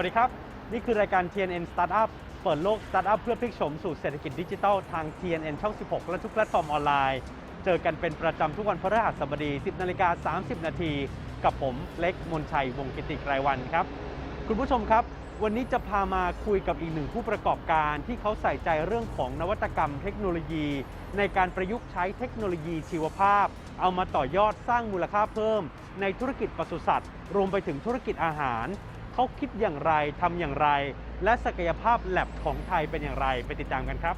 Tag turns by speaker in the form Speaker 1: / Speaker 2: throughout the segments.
Speaker 1: สวัสดีครับ นี่คือรายการ TNN Startup เปิดโลก Startup เพื่อพลิกโฉมสู่เศรษฐกิจดิจิทัลทาง TNN ช่อง 16 และทุกแพลตฟอร์มออนไลน์ เจอกันเป็นประจำทุกวันพฤหัสบดี 10 นาฬิกา 30 นาที กับผมเล็กมนชัยวงกิติไกรวันครับ คุณผู้ชมครับ วันนี้จะพามาคุยกับอีกหนึ่งผู้ประกอบการที่เขาใส่ใจเรื่องของนวัตกรรมเทคโนโลยี ในการประยุกต์ใช้เทคโนโลยีชีวภาพ เอามาต่อยอดสร้างมูลค่าเพิ่ม ในธุรกิจปศุสัตว์ รวมไปถึงธุรกิจอาหาร เขาคิดอย่างไรทำอย่างไร และศักยภาพแลบของไทยเป็นอย่างไร ไปติดตามกันครับ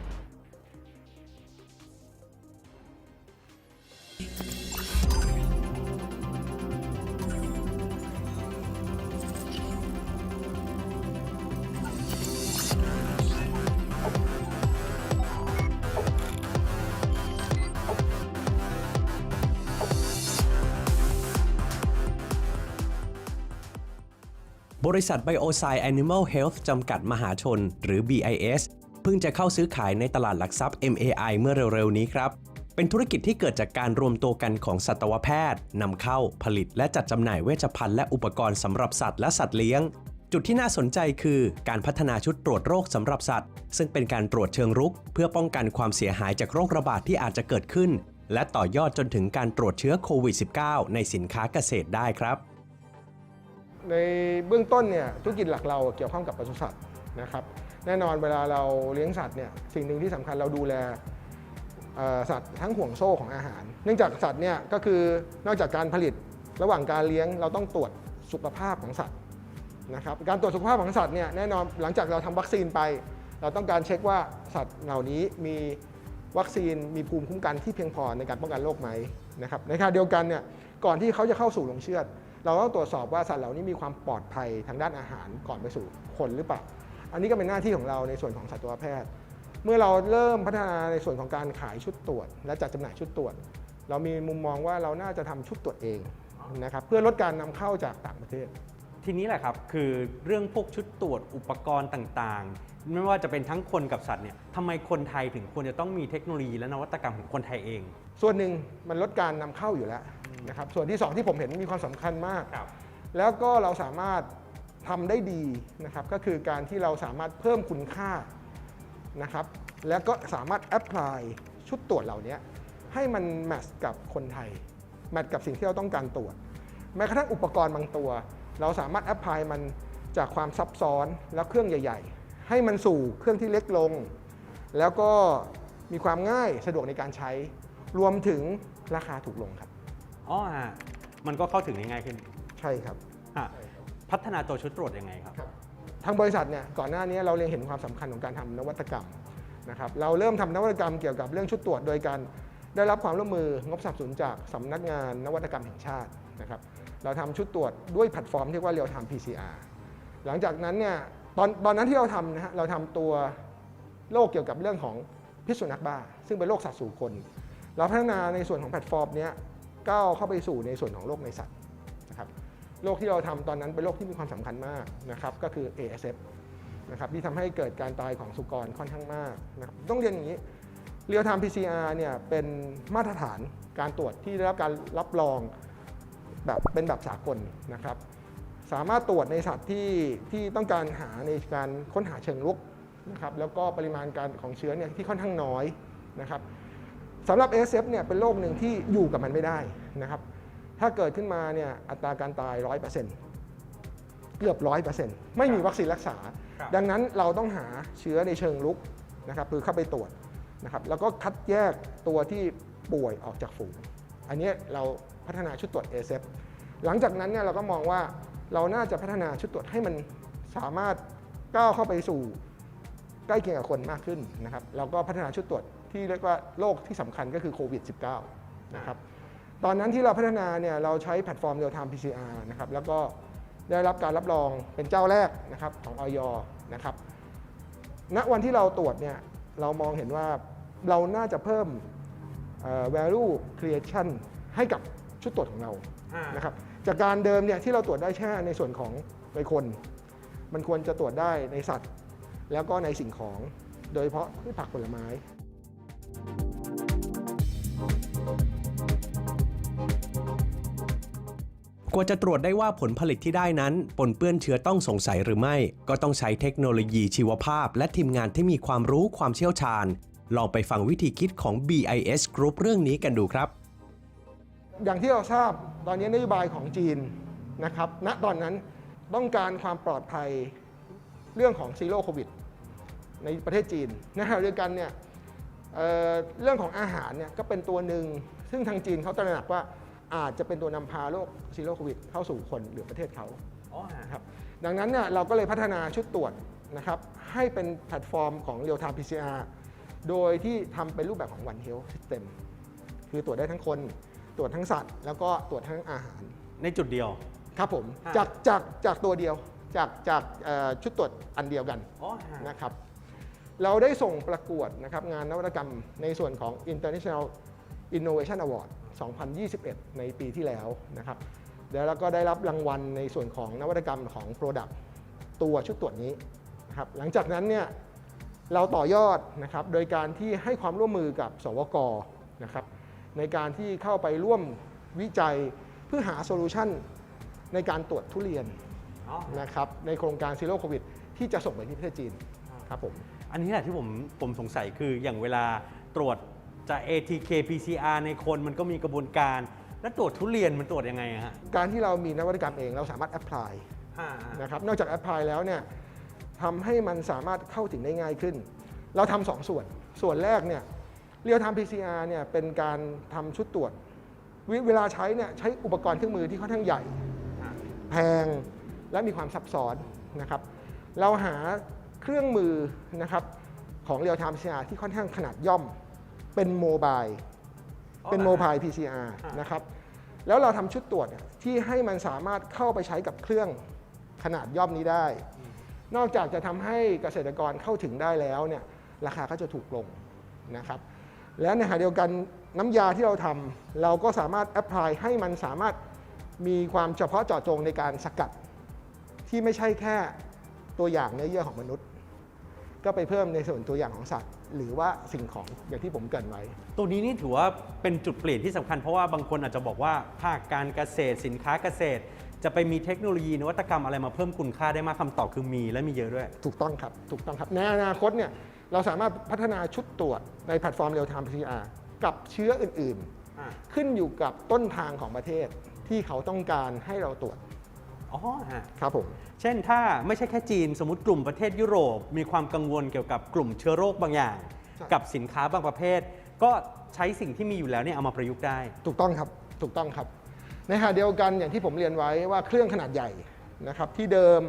Speaker 2: บริษัท Biosign Animal Health จำกัดมหาชน หรือ BIS เพิ่งจะเข้าซื้อขายในตลาดหลักทรัพย์ MAI เมื่อเร็วๆ นี้ครับ เป็นธุรกิจที่เกิดจากการรวมตัวกันของสัตวแพทย์นำเข้าผลิตและจัดจำหน่ายเวชภัณฑ์และอุปกรณ์สำหรับสัตว์และสัตว์เลี้ยง จุดที่น่าสนใจคือการพัฒนาชุดตรวจโรคสำหรับสัตว์ ซึ่งเป็นการตรวจเชิงรุก เพื่อป้องกันความเสียหายจากโรคระบาดที่อาจจะเกิดขึ้น และต่อยอดจนถึงการตรวจเชื้อโควิด -19 ในสินค้าเกษตรได้ครับ
Speaker 3: ในเบื้องต้นเนี่ยธุรกิจหลักเราเกี่ยวข้องกับปศุสัตว์นะครับแน่นอนเวลาเราเลี้ยงสัตว์เนี่ยสิ่งหนึ่งที่สำคัญเราดูแลสัตว์ทั้งห่วงโซ่ของอาหาร เนื่องจากสัตว์เนี่ยก็คือนอกจากการผลิตระหว่างการเลี้ยงเราต้องตรวจสุขภาพของสัตว์นะครับการตรวจสุขภาพของสัตว์เนี่ยแน่นอนหลังจากเราทำวัคซีนไป เราต้องการเช็คว่าสัตว์เหล่านี้มีวัคซีนมีภูมิคุ้มกันที่เพียงพอในการป้องกันโรคไหมนะครับในขณะเดียวกันเนี่ยก่อนที่เขาจะเข้าสู่โรงเชือด เราต้องตรวจสอบว่าสัตว์เหล่านี้มีความปลอดภัยทางด้านอาหารก่อนไปสู่คนหรือเปล่า อันนี้ก็เป็นหน้าที่ของเราในส่วนของสัตวแพทย์ เมื่อเราเริ่มพัฒนาในส่วนของการขายชุดตรวจ และจัดจำหน่ายชุดตรวจ เรามีมุมมองว่าเราน่าจะทำชุดตรวจเองนะครับเพื่อลดการนำเข้าจากต่างประเทศ
Speaker 1: ทีนี้แหละครับคือเรื่องพวกชุดตรวจอุปกรณ์ต่างๆ ไม่ว่าจะเป็นทั้งคนกับสัตว์เนี่ยทำไมคนไทยถึงควรจะต้องมีเทคโนโลยีและนวัตกรรมของคนไทยเอง
Speaker 3: ส่วนหนึ่งมันลดการนำเข้าอยู่แล้ว นะครับส่วนที่สองที่ผมเห็นมีความสำคัญมาก
Speaker 1: ครับ
Speaker 3: แล้วก็เราสามารถทำได้ดีนะครับก็คือการที่เราสามารถเพิ่มคุณค่านะครับแล้วก็สามารถแอพพลายชุดตรวจเหล่านี้ให้มันแมทช์กับคนไทย แมทช์กับสิ่งที่เราต้องการตรวจ แม้กระทั่งอุปกรณ์บางตัว เราสามารถแอพพลายมันจากความซับซ้อนแล้วเครื่องใหญ่ ๆ ให้มันสู่เครื่องที่เล็กลง แล้วก็มีความง่ายสะดวกในการใช้ รวมถึงราคาถูกลงครับ
Speaker 1: อ๋อฮะมันก็เข้าถึงได้ง่ายขึ้น
Speaker 3: ใช่ครับ
Speaker 1: ฮะพัฒนาตัวชุดตรวจยังไงครับ
Speaker 3: ทางบริษัทเนี่ยก่อนหน้านี้เราเรียนเห็นความสำคัญของการทำนวัตกรรมนะครับเราเริ่มทำนวัตกรรมเกี่ยวกับเรื่องชุดตรวจโดยการได้รับความร่วมมืองบสนับสนุนจากสำนักงานนวัตกรรมแห่งชาตินะครับเราทำชุดตรวจด้วยแพลตฟอร์มที่เรียกว่า Real Time PCR หลังจากนั้นเนี่ยตอนตอนนั้นที่เราทำนะฮะเราทำตัวโรคเกี่ยวกับเรื่องของพิษสุนัขบ้า ซึ่งเป็นโรคสัตว์สู่คน เราพัฒนาในส่วนของแพลตฟอร์มเนี้ย ก้าวเข้าไปสู่ในส่วนของโรคในสัตว์นะครับโรคที่เราทำตอนนั้นเป็นโรคที่มีความสำคัญมากนะครับก็คือ ASF นะครับที่ทำให้เกิดการตายของสุกรค่อนข้างมากนะครับต้องเรียนอย่างนี้ Real Time PCR เนี่ยเป็นมาตรฐานการตรวจที่ได้รับการรับรองแบบเป็นแบบสากลนะครับ สามารถตรวจในสัตว์ที่ที่ต้องการหาในการค้นหาเชิงรุกนะครับแล้วก็ปริมาณการของเชื้อเนี่ยที่ค่อนข้างน้อยนะครับ สำหรับ ASF เนี่ยเป็นโรคหนึ่งที่อยู่กับมันไม่ได้นะครับ ถ้าเกิดขึ้นมาเนี่ยอัตราการตาย 100%เกือบ 100%ไม่มีวัคซีนรักษา
Speaker 1: ครับ
Speaker 3: ดังนั้นเราต้องหาเชื้อในเชิงลุกนะครับคือเข้าไปตรวจนะครับแล้วก็คัดแยกตัวที่ป่วยออกจากฝูง อันนี้เราพัฒนาชุดตรวจ ASF หลังจากนั้นเนี่ยเราก็มองว่าเราน่าจะพัฒนาชุดตรวจให้มันสามารถก้าวเข้าไปสู่ใกล้เคียงกับคนมากขึ้นนะครับเราก็พัฒนาชุดตรวจ ที่เรียกว่าโรคที่สำคัญก็คือโควิด -19 นะครับตอนนั้นที่เราพัฒนาเนี่ยเราใช้แพลตฟอร์ม Real Time PCR นะครับแล้วก็ได้รับการรับรองเป็นเจ้าแรกนะครับของออยนะครับณวันที่เราตรวจเนี่ยเรามองเห็นว่าเราน่าจะเพิ่มเอ่อ value creation ให้กับชุดตรวจของเรา
Speaker 1: อ่าน
Speaker 3: นะครับจากการเดิมเนี่ยที่เราตรวจได้แค่ในส่วนของในคน มันควรจะตรวจได้ในสัตว์ แล้วก็ในสิ่งของโดยเฉพาะพืชผักผลไม้
Speaker 2: กว่าจะตรวจได้ว่าผลผลิตที่ได้นั้น ปนเปื้อนเชื้อต้องสงสัยหรือไม่ ก็ต้องใช้เทคโนโลยีชีวภาพ และทีมงานที่มีความรู้ความเชี่ยวชาญ ลองไปฟังวิธีคิดของ BIS Group เรื่องนี้กันดูครับ
Speaker 3: อย่างที่เราทราบตอนนี้นโยบายของจีนนะครับณตอนนั้นต้องการความปลอดภัยเรื่องของซีโร่โควิดในประเทศจีนนะฮะเดียวกันเนี่ย เอ่อเรื่องของอาหารเนี่ยก็เป็นตัวหนึ่ง ซึ่งทางจีนเขาตระหนักว่าอาจจะเป็นตัวนำพาโรคซีโร่โควิดเข้าสู่คนหรือประเทศเขา
Speaker 1: อ๋อฮะ
Speaker 3: นะครับดังนั้นเนี่ยเราก็เลยพัฒนาชุดตรวจนะครับให้เป็นแพลตฟอร์มของ Real Time PCR โดยที่ทำเป็นรูปแบบของ One Health System คือตรวจได้ทั้งคน ตรวจทั้งสัตว์ แล้วก็ตรวจทั้งอาหาร
Speaker 1: ในจุดเดียว
Speaker 3: ครับผม
Speaker 1: ฮะ
Speaker 3: จากจากจากตัวเดียวจากจากเอ่อชุดตรวจอันเดียวกัน
Speaker 1: อ๋อฮะ
Speaker 3: นะครับ เราได้ส่งประกวดนะครับงานนวัตกรรมในส่วนของ International Innovation Award 2021 ในปีที่แล้วนะครับแล้วเราก็ได้รับรางวัลในส่วนของนวัตกรรมของ Product ตัวชุดตรวจนี้นะครับหลังจากนั้นเนี่ยเราต่อยอดนะครับโดยการที่ให้ความร่วมมือกับสวกนะครับในการที่เข้าไปร่วมวิจัยเพื่อหาโซลูชันในการตรวจทุเรียนนะครับในโครงการซีโร่โควิดที่จะส่งไปที่ประเทศจีนครับผม
Speaker 1: อันนี้แหละที่ผมผมสงสัยคืออย่างเวลาตรวจจะ ATK PCR ในคนมันก็มีกระบวนการ แล้วตรวจทุเรียนมันตรวจยังไงอะฮะ
Speaker 3: การที่เรามีนวัตกรรมเองเราสามารถแอพพลาย
Speaker 1: ฮะ
Speaker 3: นะครับนอกจากแอพพลายแล้วเนี่ยทำให้มันสามารถเข้าถึงได้ง่ายขึ้น เราทำสองส่วน ส่วนแรกเนี่ยเรียลไทม์ PCR เนี่ยเป็นการทำชุดตรวจวเวลาใช้เนี่ยใช้อุปกรณ์เครื่องมือที่ค่อนข้างใหญ่
Speaker 1: ฮะ
Speaker 3: แพงและมีความซับซ้อนนะครับ เราหา เครื่องมือนะครับของ Real Time PCR ที่ค่อนข้างขนาดย่อมเป็นโมบายเป็นโมบาย PCR นะครับแล้วเราทำชุดตรวจเนี่ยที่ให้มันสามารถเข้าไปใช้กับเครื่องขนาดย่อมนี้ได้ นอกจากจะทำให้เกษตรกรเข้าถึงได้แล้วเนี่ยราคาก็จะถูกลงนะครับและในขณะเดียวกันน้ำยาที่เราทำเราก็สามารถแอพพลายให้มันสามารถมีความเฉพาะเจาะจงในการสกัด ที่ไม่ใช่แค่ตัวอย่างเนื้อเยื่อของมนุษย์ ก็ไปเพิ่มในส่วนตัวอย่างของสัตว์ หรือว่าสิ่งของอย่างที่ผมเกรินไว้
Speaker 1: ตัวนี้นี่ถือว่าเป็นจุดเปลี่ยนที่สำคัญเพราะว่าบางคนอาจจะบอกว่าภาคการเกษตรสินค้าเกษตร จะไปมีเทคโนโลยีนวัตกรรมอะไรมาเพิ่มคุณค่าได้มากคำตอบคือมีและมีเยอะด้วย
Speaker 3: ถูกต้องครับถูกต้องครับในอนาคตเนี่ยเราสามารถพัฒนาชุดตรวจในแพลตฟอร์ม Real Time PCR กับเชื้ออื่น
Speaker 1: อ่า
Speaker 3: ๆขึ้นอยู่กับต้นทางของประเทศที่เขาต้องการให้เราตรวจ
Speaker 1: อ๋อฮะ
Speaker 3: ครับผม
Speaker 1: เช่นถ้าไม่ใช่แค่จีนสมมติกลุ่มประเทศยุโรป มีความกังวลเกี่ยวกับกลุ่มเชื้อโรคบางอย่างกับสินค้าบางประเภท ก็ใช้สิ่งที่มีอยู่แล้วเนี่ยเอามาประยุกต์ได้
Speaker 3: ถูกต้องครับ ถูกต้องครับ ในขณะเดียวกันอย่างที่ผมเรียนไว้ว่าเครื่องขนาดใหญ่นะครับที่เดิม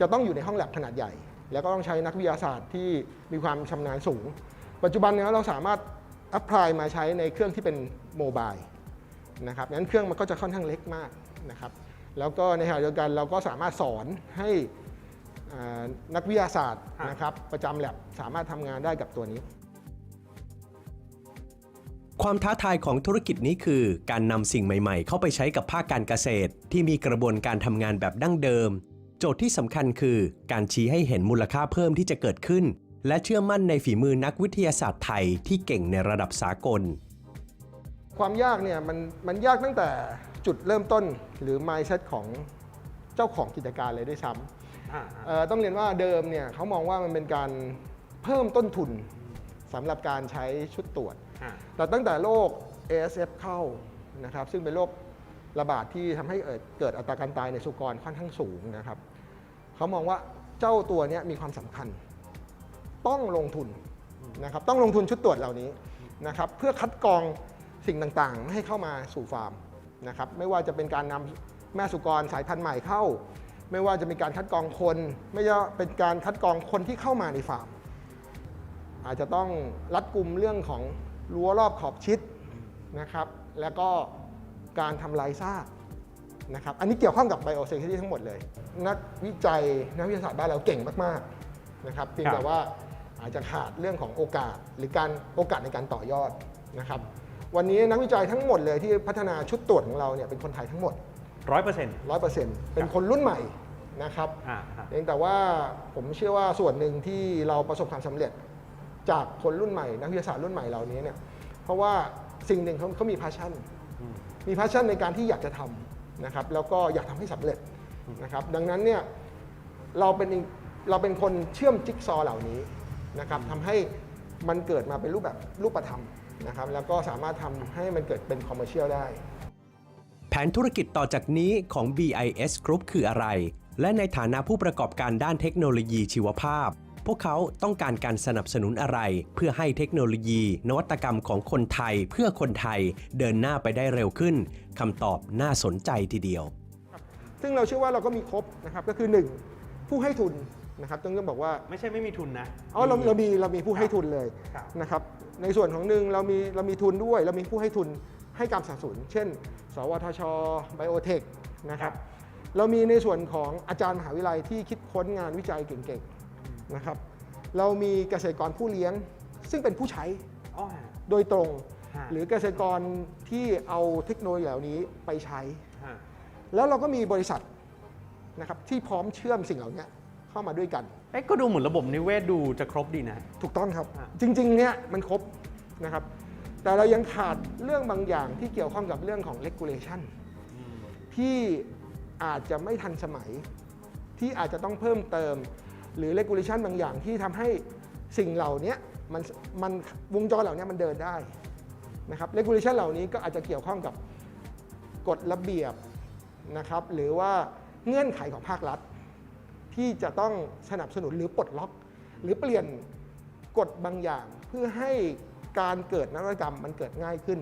Speaker 3: จะต้องอยู่ในห้องแลบขนาดใหญ่ แล้วก็ต้องใช้นักวิทยาศาสตร์ที่มีความชำนาญสูง ปัจจุบันเนี้เราสามารถอัพพลายมาใช้ในเครื่องที่เป็นโมบายนะครับงั้นเครื่องมันก็จะค่อนข้างเล็กมากนะครับ แล้วก็ในขณะเดียวกันเราก็สามารถสอนให้อ่านักวิทยาศาสตร์นะครับประจำแลบสามารถทำงานได้กับตัวนี้
Speaker 2: ความท้าทายของธุรกิจนี้คือ การนำสิ่งใหม่ ๆ เข้าไปใช้กับภาคการเกษตร ที่มีกระบวนการทำงานแบบดั้งเดิม โจทย์ที่สำคัญคือ การชี้ให้เห็นมูลค่าเพิ่มที่จะเกิดขึ้น และเชื่อมั่นในฝีมือนักวิทยาศาสตร์ไทยที่เก่งในระดับสากล
Speaker 3: ความยากเนี่ยมันมันยากตั้งแต่ จุดเริ่มต้นหรือ mindset ของเจ้าของกิจการเลยด้วยซ้ำเอ่อต้องเรียนว่าเดิมเนี่ยเขามองว่ามันเป็นการเพิ่มต้นทุนสำหรับการใช้ชุดตรวจ แต่ตั้งแต่โรค ASF เข้านะครับซึ่งเป็นโรคระบาดที่ทำให้เอ่อเกิดอัตราการตายในสุกรค่อนข้างสูงนะครับเขามองว่าเจ้าตัวเนี้ยมีความสำคัญ ต้องลงทุนนะครับต้องลงทุนชุดตรวจเหล่านี้นะครับเพื่อคัดกรองสิ่งต่างๆไม่ให้เข้ามาสู่ฟาร์ม นะครับไม่ว่าจะเป็นการนำแม่สุกรสายพันธุ์ใหม่เข้า ไม่ว่าจะมีการคัดกรองคน ไม่ว่าเป็นการคัดกรองคนที่เข้ามาในฟาร์ม อาจจะต้องรัดกุมเรื่องของรั้วรอบขอบชิดนะครับ แล้วก็การทำลายซากนะครับ อันนี้เกี่ยวข้องกับ biosecurity ทั้งหมดเลย นักวิจัยนักวิทยาศาสตร์บ้านเราเก่งมากๆนะครับเพียงแต่ว่าอาจจะขาดเรื่องของโอกาสหรือการโอกาสในการต่อยอดนะครับ วันนี้นักวิจัยทั้งหมดเลยที่พัฒนาชุดตรวจของเราเนี่ยเป็นคนไทยทั้งหมด
Speaker 1: ร้อยเปอร์เซ็นต์
Speaker 3: 100%เป็นคนรุ่นใหม่นะครับ
Speaker 1: อ่าฮะ
Speaker 3: เพียงแต่ว่าผมเชื่อว่าส่วนหนึ่งที่เราประสบความสำเร็จจากคนรุ่นใหม่ นักวิทยาศาสตร์รุ่นใหม่เหล่านี้เนี่ยเพราะว่าสิ่งหนึ่งเขาเขามีพาชั่นมีพาชั่นในการที่อยากจะทนะครับแล้วก็อยากทำให้สำเร็จนะครับดังนั้นเนี่ยเราเป็นเราเป็นคนเชื่อมจิ๊กซอว์เหล่านี้นะครับทำให้มันเกิดมาเป็นรูปแบบรูปธรรม นะครับแล้วก็สามารถทำให้มันเกิดเป็นคอมเมอร์เชียลได้
Speaker 2: แผนธุรกิจต่อจากนี้ของ BIS Group คืออะไร และในฐานะผู้ประกอบการด้านเทคโนโลยีชีวภาพ พวกเขาต้องการการสนับสนุนอะไร เพื่อให้เทคโนโลยี นวัตกรรมของคนไทย เพื่อคนไทยเดินหน้าไปได้เร็วขึ้นคำตอบน่าสนใจทีเดียว
Speaker 3: ซึ่งเราเชื่อว่าเราก็มีครบนะครับก็คือ 1 ผู้ให้ทุนนะครับต้องต้องบอกว่า
Speaker 1: ไม่ใช่ไม่มีทุนนะ
Speaker 3: อ๋อเราเรามีเรามีผู้ให้ทุนเลย
Speaker 1: ครับ
Speaker 3: นะครับ ในส่วนของหนึ่งเรามีเรามีทุนด้วย เรามีผู้ให้ทุนให้การสนับสนุน เช่น สวทช ไบโอเทคนะครับ เรามีในส่วนของอาจารย์มหาวิทยาลัยที่คิดค้นงานวิจัยเก่งๆนะครับ เรามีเกษตรกรผู้เลี้ยงซึ่งเป็นผู้ใช้
Speaker 1: อ๋อ
Speaker 3: โดยตรง
Speaker 1: ฮะ
Speaker 3: หรือเกษตรกรที่เอาเทคโนโลยีเหล่านี้ไปใช้
Speaker 1: ฮะ
Speaker 3: แล้วเราก็มีบริษัทนะครับที่พร้อมเชื่อมสิ่งเหล่านี้เข้ามาด้วยกัน
Speaker 1: เอ๊ะก็ดูเหมือนระบบนิเวศดูจะครบดีนะ
Speaker 3: ถูกต้องครับ
Speaker 1: อะ
Speaker 3: จริง ๆ เนี่ยมันครบนะครับ แต่เรายังขาดเรื่องบางอย่างที่เกี่ยวข้องกับเรื่องของ regulation ที่อาจจะไม่ทันสมัย ที่อาจจะต้องเพิ่มเติม หรือ regulation บางอย่างที่ทำให้สิ่งเหล่านี้มันมันวงจรเหล่านี้มันเดินได้นะครับ regulation เหล่านี้ก็อาจจะเกี่ยวข้องกับกฎระเบียบนะครับ หรือว่าเงื่อนไขของภาครัฐ ที่จะต้องสนับสนุนหรือปลดล็อก หรือเปลี่ยนกฎบางอย่างเพื่อให้การเกิดนวัตกรรมมันเกิดง่ายขึ้น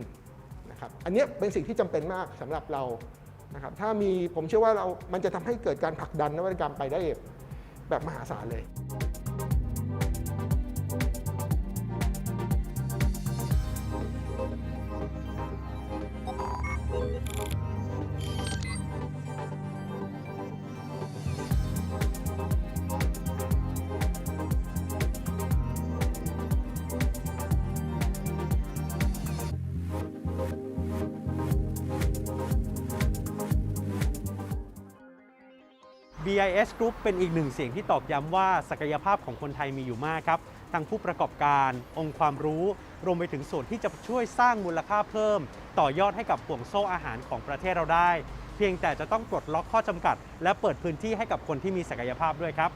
Speaker 3: นะครับอันนี้เป็นสิ่งที่จำเป็นมากสำหรับเรานะครับถ้ามีผมเชื่อว่าเรา มันจะทำให้เกิดการผลักดันนวัตกรรมไปได้แบบมหาศาลเลย
Speaker 1: BIS Group เป็นอีกหนึ่งเสียงที่ตอกย้ำว่าศักยภาพของคนไทยมีอยู่มากครับ ทั้งผู้ประกอบการ องค์ความรู้ รวมไปถึงส่วนที่จะช่วยสร้างมูลค่าเพิ่ม ต่อยอดให้กับห่วงโซ่อาหารของประเทศเราได้ เพียงแต่จะต้องปลดล็อกข้อจำกัด และเปิดพื้นที่ให้กับคนที่มีศักยภาพด้วยครับ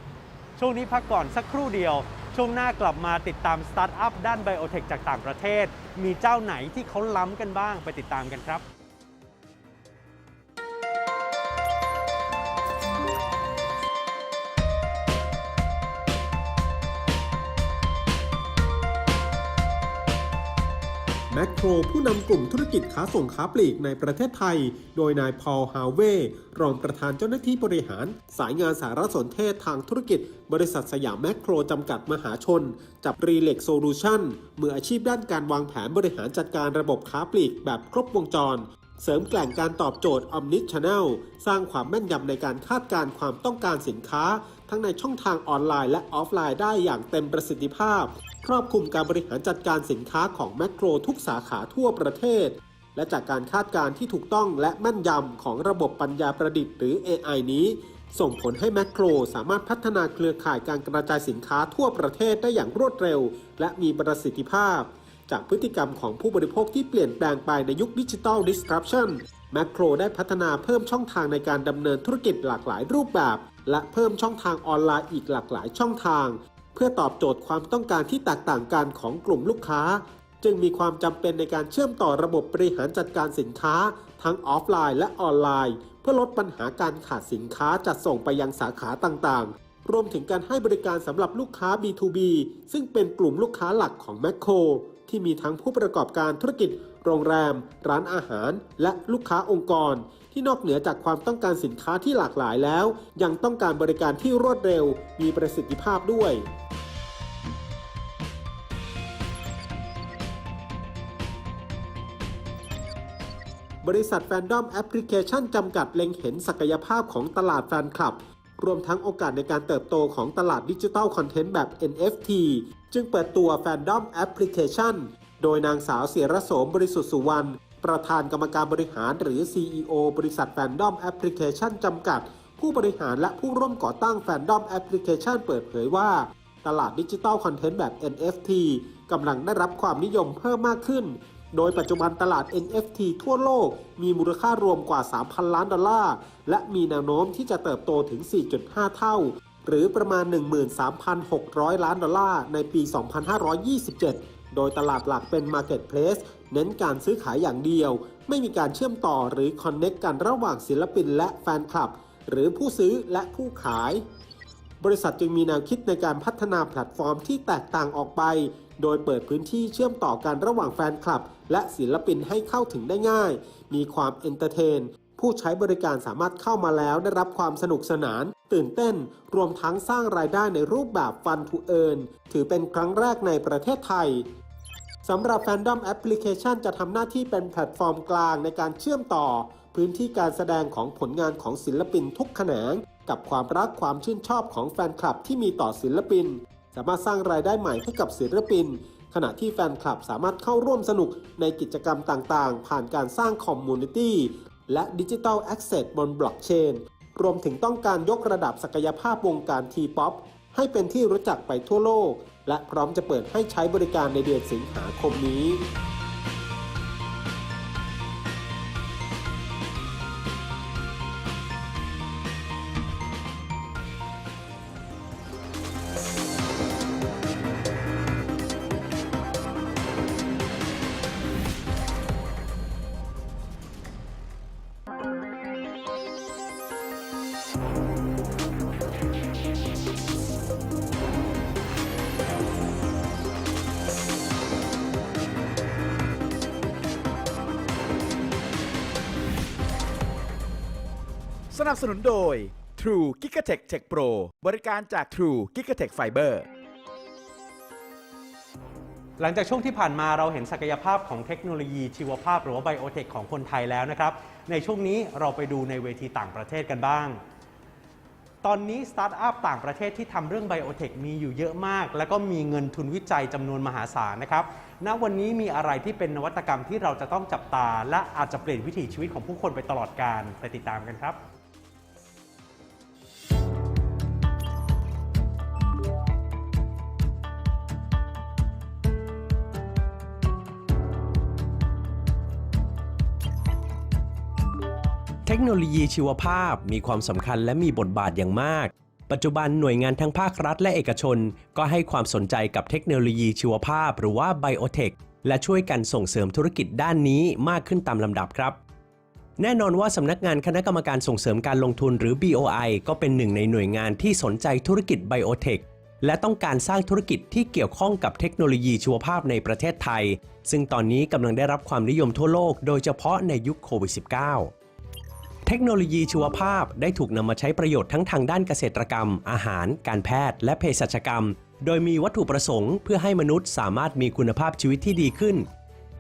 Speaker 1: ช่วงนี้พักก่อนสักครู่เดียว ช่วงหน้ากลับมาติดตามสตาร์ทอัพด้านไบโอเทคจากต่างประเทศ มีเจ้าไหนที่เขาล้ำกันบ้างไปติดตามกันครับ
Speaker 4: แมคโครผู้นำกลุ่มธุรกิจค้าส่งค้าปลีกในประเทศไทย โดยนายพอลฮาวเวย์รองประธานเจ้าหน้าที่บริหาร สายงานสารสนเทศทางธุรกิจ บริษัทสยามแมคโครจำกัดมหาชน จับรีเล็กโซลูชันมืออาชีพด้านการวางแผนบริหารจัดการระบบค้าปลีกแบบครบวงจร เสริมแกล่งการตอบโจทย์ Omni Channel สร้างความแม่นยำในการคาดการณ์ความต้องการสินค้า ทั้งในช่องทางออนไลน์และออฟไลน์ได้อย่างเต็มประสิทธิภาพ ครอบคลุมการบริหารจัดการสินค้าของแมคโครทุกสาขาทั่วประเทศ และจากการคาดการณ์ที่ถูกต้องและแม่นยำของระบบปัญญาประดิษฐ์หรือ AI นี้ ส่งผลให้แมคโครสามารถพัฒนาเครือข่ายการกระจายสินค้าทั่วประเทศได้อย่างรวดเร็ว และมีประสิทธิภาพ จากพฤติกรรมของผู้บริโภคที่เปลี่ยนแปลงไปในยุคดิจิทัล disruption แมคโครได้พัฒนาเพิ่มช่องทางในการดำเนินธุรกิจหลากหลายรูปแบบ และเพิ่มช่องทางออนไลน์อีกหลากหลายช่องทาง พื่อตอบโจทย์ความต้องการที่แตกต่างกันของกลุ่มลูกค้า จึงมีความจำเป็นในการเชื่อมต่อระบบบริหารจัดการสินค้า ทั้งออฟไลน์และออนไลน์ เพื่อลดปัญหาการขาดสินค้าจัดส่งไปยังสาขาต่างๆ รวมถึงการให้บริการสำหรับลูกค้า B2B ซึ่งเป็นกลุ่มลูกค้าหลักของแมคโครที่มีทั้งผู้ประกอบการธุรกิจ โรงแรม ร้านอาหาร และลูกค้าองค์กร ที่นอกเหนือจากความต้องการสินค้าที่หลากหลายแล้ว ยังต้องการบริการที่รวดเร็ว มีประสิทธิภาพด้วย บริษัทแฟนดอมแอปพลิเคชันจำกัดเล็งเห็นศักยภาพของตลาดแฟนคลับ รวมทั้งโอกาสในการเติบโตของตลาดดิจิทัลคอนเทนต์แบบ NFT จึงเปิดตัวแฟนดอมแอปพลิเคชันโดยนางสาวเสียรโสมบริสุทธิ์สุวรรณประธานกรรมการบริหารหรือ CEO บริษัทแฟนดอมแอปพลิเคชันจำกัด ผู้บริหารและผู้ร่วมก่อตั้งแฟนดอมแอปพลิเคชันเปิดเผยว่า ตลาดดิจิทัลคอนเทนต์แบบ NFT กำลังได้รับความนิยมเพิ่มมากขึ้น โดยปัจจุบันตลาด NFT ทั่วโลกมีมูลค่ารวมกว่า 3,000 ล้านดอลลาร์ และมีแนวโน้มที่จะเติบโตถึง 4.5 เท่า หรือประมาณ 13,600 ล้านดอลลาร์ในปี 2527 โดยตลาดหลักเป็น Marketplace เน้นการซื้อขายอย่างเดียว ไม่มีการเชื่อมต่อหรือคอนเน็กกันระหว่างศิลปินและแฟนคลับ หรือผู้ซื้อและผู้ขาย บริษัทจึงมีแนวคิดในการพัฒนาแพลตฟอร์มที่แตกต่างออกไป โดยเปิดพื้นที่เชื่อมต่อกันระหว่างแฟนคลับ และศิลปินให้เข้าถึงได้ง่าย มีความเอนเตอร์เทน ผู้ใช้บริการสามารถเข้ามาแล้วได้รับความสนุกสนาน ตื่นเต้น รวมทั้งสร้างรายได้ในรูปแบบฟันทูเอิร์นถือเป็นครั้งแรกในประเทศไทยสำหรับ Fandom Application จะทำหน้าที่เป็นแพลตฟอร์มกลางในการเชื่อมต่อ พื้นที่การแสดงของผลงานของศิลปินทุกแขนง กับความรักความชื่นชอบของแฟนคลับที่มีต่อศิลปิน สามารถสร้างรายได้ใหม่ให้กับศิลปิน ขณะที่แฟนคลับสามารถเข้าร่วมสนุกในกิจกรรมต่างๆ ผ่านการสร้างคอมมูนิตี้และดิจิทัลแอ s เซ t บนบล็อกเชนรวมถึงต้องการยกระดับศักยภาพวงการทีป๊อปให้เป็นที่รู้จักไปทั่วโลก และพร้อมจะเปิดให้ใช้บริการในเดือนสิงหาคมนี้
Speaker 5: สนับสนุนโดย True Gigatech Tech Pro บริการจาก True Gigatech Fiber
Speaker 1: หลังจากช่วงที่ผ่านมาเราเห็นศักยภาพของเทคโนโลยีชีวภาพหรือว่าไบโอเทคของคนไทยแล้วนะครับ ในช่วงนี้เราไปดูในเวทีต่างประเทศกันบ้าง ตอนนี้สตาร์ทอัพต่างประเทศที่ทำเรื่องไบโอเทคมีอยู่เยอะมาก แล้วก็มีเงินทุนวิจัยจำนวนมหาศาลนะครับ ณ วันนี้มีอะไรที่เป็นนวัตกรรมที่เราจะต้องจับตา และอาจจะเปลี่ยนวิถีชีวิตของผู้คนไปตลอดกาลไปติดตามกันครับ
Speaker 2: เทคโนโลยีชีวภาพมีความสำคัญและมีบทบาทอย่างมาก ปัจจุบันหน่วยงานทั้งภาครัฐและเอกชน ก็ให้ความสนใจกับเทคโนโลยีชีวภาพหรือว่าไบโอเทคและช่วยกันส่งเสริมธุรกิจด้านนี้มากขึ้นตามลำดับครับแน่นอนว่าสำนักงานคณะกรรมการส่งเสริมการลงทุนหรือ BOI ก็เป็นหนึ่งในหน่วยงานที่สนใจธุรกิจไบโอเทคและต้องการสร้างธุรกิจที่เกี่ยวข้องกับเทคโนโลยีชีวภาพในประเทศไทย ซึ่งตอนนี้กำลังได้รับความนิยมทั่วโลกโดยเฉพาะในยุคโควิด -19 เทคโนโลยีชีวภาพได้ถูกนำมาใช้ประโยชน์ทั้งทางด้านเกษตรกรรม อาหาร การแพทย์ และเภสัชกรรม โดยมีวัตถุประสงค์เพื่อให้มนุษย์สามารถมีคุณภาพชีวิตที่ดีขึ้น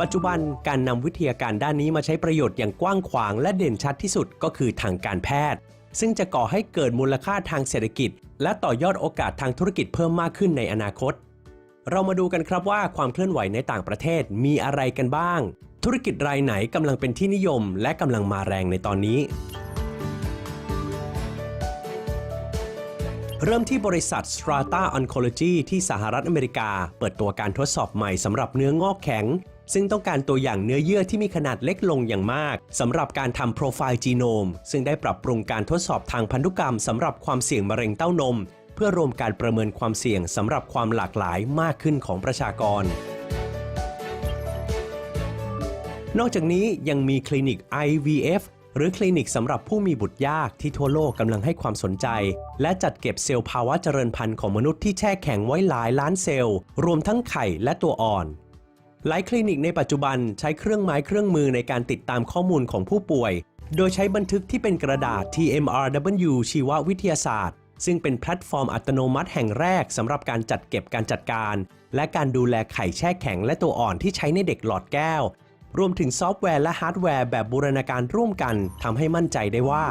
Speaker 2: ปัจจุบันการนำวิทยาการด้านนี้มาใช้ประโยชน์อย่างกว้างขวาง และเด่นชัดที่สุดก็คือทางการแพทย์ ซึ่งจะก่อให้เกิดมูลค่าทางเศรษฐกิจ และต่อยอดโอกาสทางธุรกิจเพิ่มมากขึ้นในอนาคต เรามาดูกันครับว่าความเคลื่อนไหวในต่างประเทศมีอะไรกันบ้าง ธุรกิจรายไหนกำลังเป็นที่นิยม และกำลังมาแรงในตอนนี้ เริ่มที่บริษัท Strata Oncology ที่สหรัฐอเมริกา เปิดตัวการทดสอบใหม่สำหรับเนื้องอกแข็ง ซึ่งต้องการตัวอย่างเนื้อเยื่อที่มีขนาดเล็กลงอย่างมากสำหรับการทำโปรไฟล์จีโนม ซึ่งได้ปรับปรุงการทดสอบทางพันธุกรรมสำหรับความเสี่ยงมะเร็งเต้านม พื่อรวมการประเมินความเสี่ยงสำหรับความหลากหลายมากขึ้นของประชากร นอกจากนี้ยังมีคลินิก IVF หรือคลินิกสำหรับผู้มีบุตรยากที่ทั่วโลกกำลังให้ความสนใจ และจัดเก็บเซลล์ภาวะเจริญพันธุ์ของมนุษย์ที่แช่แข็งไว้หลายล้านเซลล์ รวมทั้งไข่และตัวอ่อนหลายคลินิกในปัจจุบันใช้เครื่องไม้เครื่องมือในการติดตามข้อมูลของผู้ป่วย โดยใช้บันทึกที่เป็นกระดาษ TMRW ชีววิทยาศาสตร์ ซึ่งเป็นแพลตฟอร์มอัตโนมัติแห่งแรกสำหรับการจัดเก็บการจัดการ และการดูแลไข่แช่แข็งและตัวอ่อนที่ใช้ในเด็กหลอดแก้ว รวมถึงซอฟต์แวร์และฮาร์ดแวร์แบบบูรณาการร่วมกันทำให้มั่นใจได้ว่า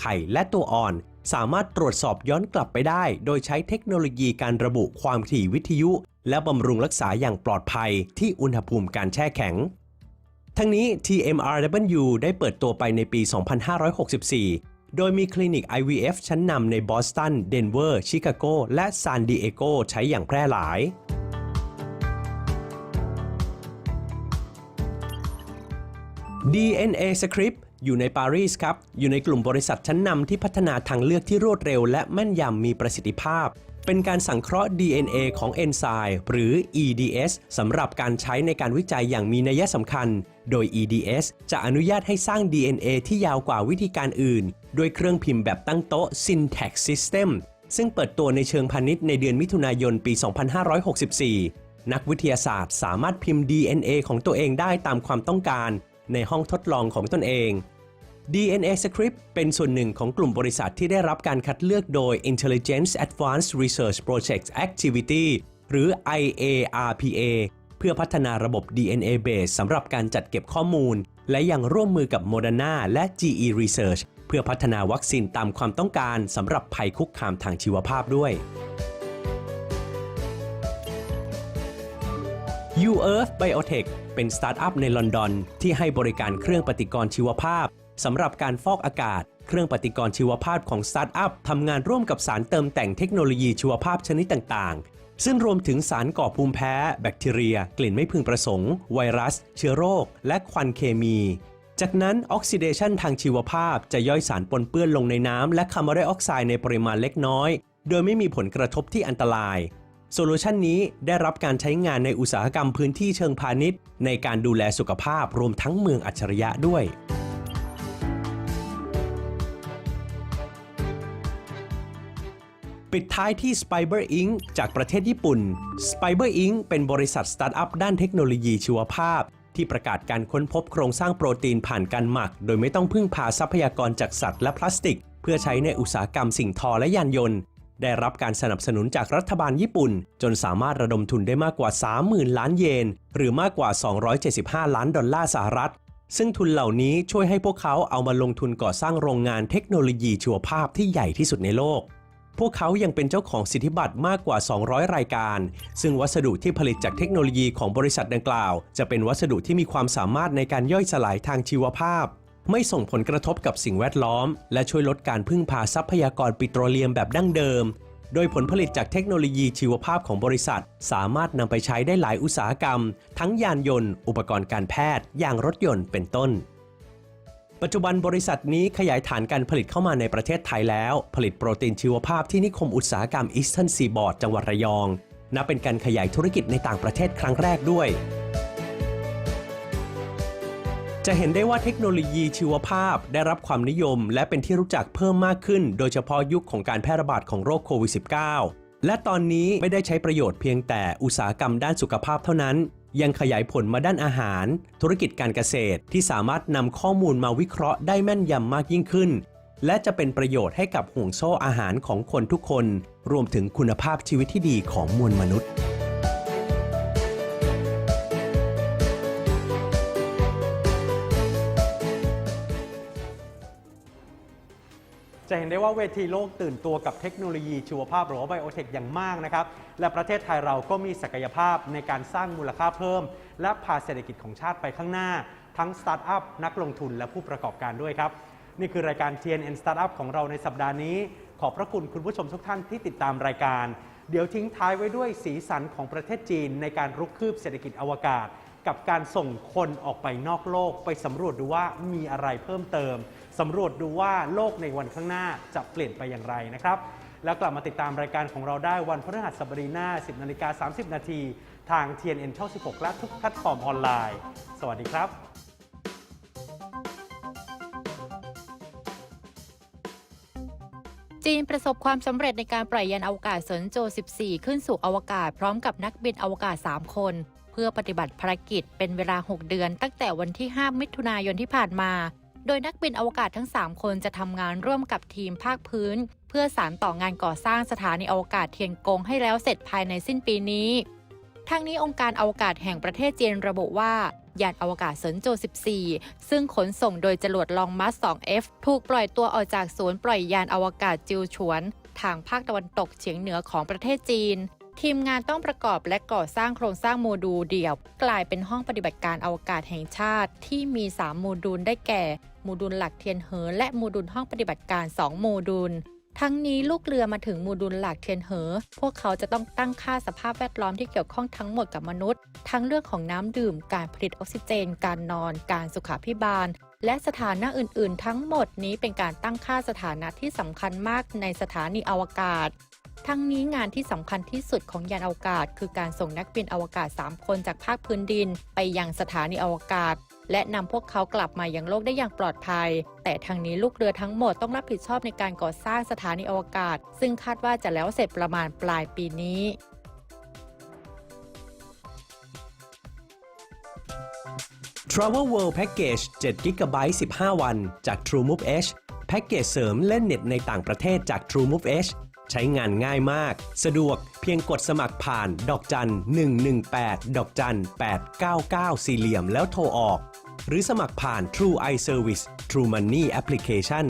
Speaker 2: ไข่และตัวอ่อน สามารถตรวจสอบย้อนกลับไปได้ โดยใช้เทคโนโลยีการระบุความถี่วิทยุ และบำรุงรักษาอย่างปลอดภัย ที่อุณหภูมิการแช่แข็งทั้งนี้ TMRW ได้เปิดตัวไปในปี 2564 โดยมีคลินิก IVF ชั้นนำในบอสตัน เดนเวอร์ ชิคาโก และซานดิเอโกใช้อย่างแพร่หลาย DNA Script อยู่ในปารีสครับ อยู่ในกลุ่มบริษัทชั้นนำที่พัฒนาทางเลือกที่รวดเร็วและแม่นยำมีประสิทธิภาพ เป็นการสังเคราะห์ DNA ของเอนไซม์หรือ EDS สำหรับการใช้ในการวิจัยอย่างมีนัยสำคัญ โดย EDS จะอนุญาตให้สร้าง DNA ที่ยาวกว่าวิธีการอื่น ด้วยเครื่องพิมพ์แบบตั้งโต๊ะ Syntax System ซึ่งเปิดตัวในเชิงพาณิชย์ในเดือนมิถุนายนปี 2564 นักวิทยาศาสตร์สามารถพิมพ์ DNA ของตัวเองได้ตามความต้องการ ในห้องทดลองของตนเอง DNA Script เป็นส่วนหนึ่งของกลุ่มบริษัทที่ได้รับการคัดเลือกโดย Intelligence Advanced Research Projects Activity หรือ IARPA เพื่อพัฒนาระบบ DNA base สำหรับการจัดเก็บข้อมูล และยังร่วมมือกับ Moderna และ GE Research เพื่อพัฒนาวัคซีนตามความต้องการสำหรับภัยคุกคามทางชีวภาพด้วย UEarth Biotech เป็นสตาร์ทอัพในลอนดอนที่ให้บริการเครื่องปฏิกรณ์ชีวภาพ สำหรับการฟอกอากาศ เครื่องปฏิกรณ์ชีวภาพของสตาร์ทอัพทำงานร่วมกับสารเติมแต่งเทคโนโลยีชีวภาพชนิดต่างๆ ซึ่งรวมถึงสารก่อภูมิแพ้ แบคทีเรีย กลิ่นไม่พึงประสงค์ ไวรัส เชื้อโรค และควันเคมี จากนั้นออกซิเดชันทางชีวภาพจะย่อยสารปนเปื้อนลงในน้ำและคาร์บอนไดออกไซด์ในปริมาณเล็กน้อย โดยไม่มีผลกระทบที่อันตรายโซลูชันนี้ได้รับการใช้งานในอุตสาหกรรมพื้นที่เชิงพาณิชย์ ในการดูแลสุขภาพรวมทั้งเมืองอัจฉริยะด้วย ปิดท้ายที่ Spiber Inc. จากประเทศญี่ปุ่น Spiber Inc. เป็นบริษัทสตาร์ทอัพด้านเทคโนโลยีชีวภาพ ที่ประกาศการค้นพบโครงสร้างโปรตีนผ่านการหมัก โดยไม่ต้องพึ่งพาทรัพยากรจากสัตว์และพลาสติก เพื่อใช้ในอุตสาหกรรมสิ่งทอและยานยนต์ ได้รับการสนับสนุนจากรัฐบาลญี่ปุ่น จนสามารถระดมทุนได้มากกว่า 30,000 ล้านเยน หรือมากกว่า 275 ล้านดอลลาร์สหรัฐซึ่งทุนเหล่านี้ช่วยให้พวกเขาเอามาลงทุนก่อสร้างโรงงานเทคโนโลยีชีวภาพที่ใหญ่ที่สุดในโลก พวกเขายังเป็นเจ้าของสิทธิบัตรมากกว่า 200 รายการ ซึ่งวัสดุที่ผลิตจากเทคโนโลยีของบริษัทดังกล่าว จะเป็นวัสดุที่มีความสามารถในการย่อยสลายทางชีวภาพ ไม่ส่งผลกระทบกับสิ่งแวดล้อม และช่วยลดการพึ่งพาทรัพยากรปิโตรเลียมแบบดั้งเดิม โดยผลผลิตจากเทคโนโลยีชีวภาพของบริษัท สามารถนำไปใช้ได้หลายอุตสาหกรรม ทั้งยานยนต์ อุปกรณ์การแพทย์ยางรถยนต์เป็นต้น ปัจจุบันบริษัทนี้ขยายฐานการผลิตเข้ามาในประเทศไทยแล้ว ผลิตโปรตีนชีวภาพที่นิคมอุตสาหกรรมอีสเทิร์นซีบอร์ดจังหวัดระยองนับเป็นการขยายธุรกิจในต่างประเทศครั้งแรกด้วย จะเห็นได้ว่าเทคโนโลยีชีวภาพได้รับความนิยม และเป็นที่รู้จักเพิ่มมากขึ้น โดยเฉพาะยุคของการแพร่ระบาดของโรคโควิด -19 และตอนนี้ไม่ได้ใช้ประโยชน์เพียงแต่อุตสาหกรรมด้านสุขภาพเท่านั้นยังขยายผลมาด้านอาหาร ธุรกิจการเกษตร ที่สามารถนำข้อมูลมาวิเคราะห์ได้แม่นยำมากยิ่งขึ้น และจะเป็นประโยชน์ให้กับห่วงโซ่อาหารของคนทุกคน รวมถึงคุณภาพชีวิตที่ดีของมวลมนุษย์
Speaker 1: จะเห็นได้ว่าเวทีโลกตื่นตัวกับเทคโนโลยีชีวภาพหรือว่าไบโอเทคอย่างมากนะครับ และประเทศไทยเราก็มีศักยภาพในการสร้างมูลค่าเพิ่ม และพาเศรษฐกิจของชาติไปข้างหน้า ทั้งสตาร์ทอัพนักลงทุนและผู้ประกอบการด้วยครับ นี่คือรายการ TNN Startup ของเราในสัปดาห์นี้ ขอบพระคุณคุณผู้ชมทุกท่านที่ติดตามรายการ เดี๋ยวทิ้งท้ายไว้ด้วยสีสันของประเทศจีน ในการรุกคืบเศรษฐกิจอวกาศ กับการส่งคนออกไปนอกโลก ไปสำรวจดูว่ามีอะไรเพิ่มเติม สำรวจดูว่าโลกในวันข้างหน้าจะเปลี่ยนไปอย่างไรนะครับ แล้วกลับมาติดตามรายการของเราได้วันพฤหัสบดีหน้า 10นาฬิกา30 นาทีทาง TNN ช่อง 16 และทุกแพลตฟอร์มออนไลน์ สวัสดีครับ
Speaker 6: จีนประสบความสำเร็จในการปล่อยยานอวกาศเซินโจ 14 ขึ้นสู่อวกาศพร้อมกับนักบินอวกาศ 3 คน เพื่อปฏิบัติภารกิจเป็นเวลา 6 เดือน ตั้งแต่วันที่ 5 มิถุนายนที่ผ่านมา โดยนักบินอวกาศทั้ง 3 คนจะทำงานร่วมกับทีมภาคพื้น เพื่อสานต่องานก่อสร้างสถานีอวกาศเทียนกงให้แล้วเสร็จภายในสิ้นปีนี้ทั้งนี้องค์การอวกาศแห่งประเทศจีนระบุว่ายานอวกาศเซินโจ 14 ซึ่งขนส่งโดยจรวดลองมัส 2F ถูกปล่อยตัวออกจากศูนย์ปล่อยยานอวกาศจิวฉวน ทางภาคตะวันตกเฉียงเหนือของประเทศจีน ทีมงานต้องประกอบและก่อสร้างโครงสร้างโมดูลเดี่ยว กลายเป็นห้องปฏิบัติการอวกาศแห่งชาติ ที่มี 3 โมดูลได้แก่ โมดูลหลักเทียนเหินและโมดูลห้องปฏิบัติการ 2 โมดูลทั้งนี้ลูกเรือมาถึงโมดุลหลักเทียนเหอ พวกเขาจะต้องตั้งค่าสภาพแวดล้อมที่เกี่ยวข้องทั้งหมดกับมนุษย์ ทั้งเรื่องของน้ำดื่ม การผลิตออกซิเจน การนอน การสุขาพิบาล และสถานะอื่น ๆ ทั้งหมดนี้เป็นการตั้งค่าสถานะที่สำคัญมากในสถานีอวกาศ ทั้งนี้งานที่สำคัญที่สุดของยานอวกาศ คือการส่งนักบินอวกาศ 3 คนจากภาคพื้นดิน ไปยังสถานีอวกาศ และนำพวกเขากลับมายังโลกได้อย่างปลอดภัย แต่ทางนี้ลูกเรือทั้งหมดต้องรับผิดชอบในการก่อสร้างสถานีอวกาศ ซึ่งคาดว่าจะแล้วเสร็จประมาณปลายปีนี้
Speaker 2: Travel World Package 7 g b 15 วัน จาก TrueMove H แพ็กเกจเสริมเล่นเน็ตในต่างประเทศจาก TrueMove H ใช้งานง่ายมาก สะดวกเพียงกดสมัครผ่าน ดอกจัน 118 ดอกจัน 899 สี่เหลี่ยมแล้วโทรออก หรือสมัครผ่าน True iService True Money Application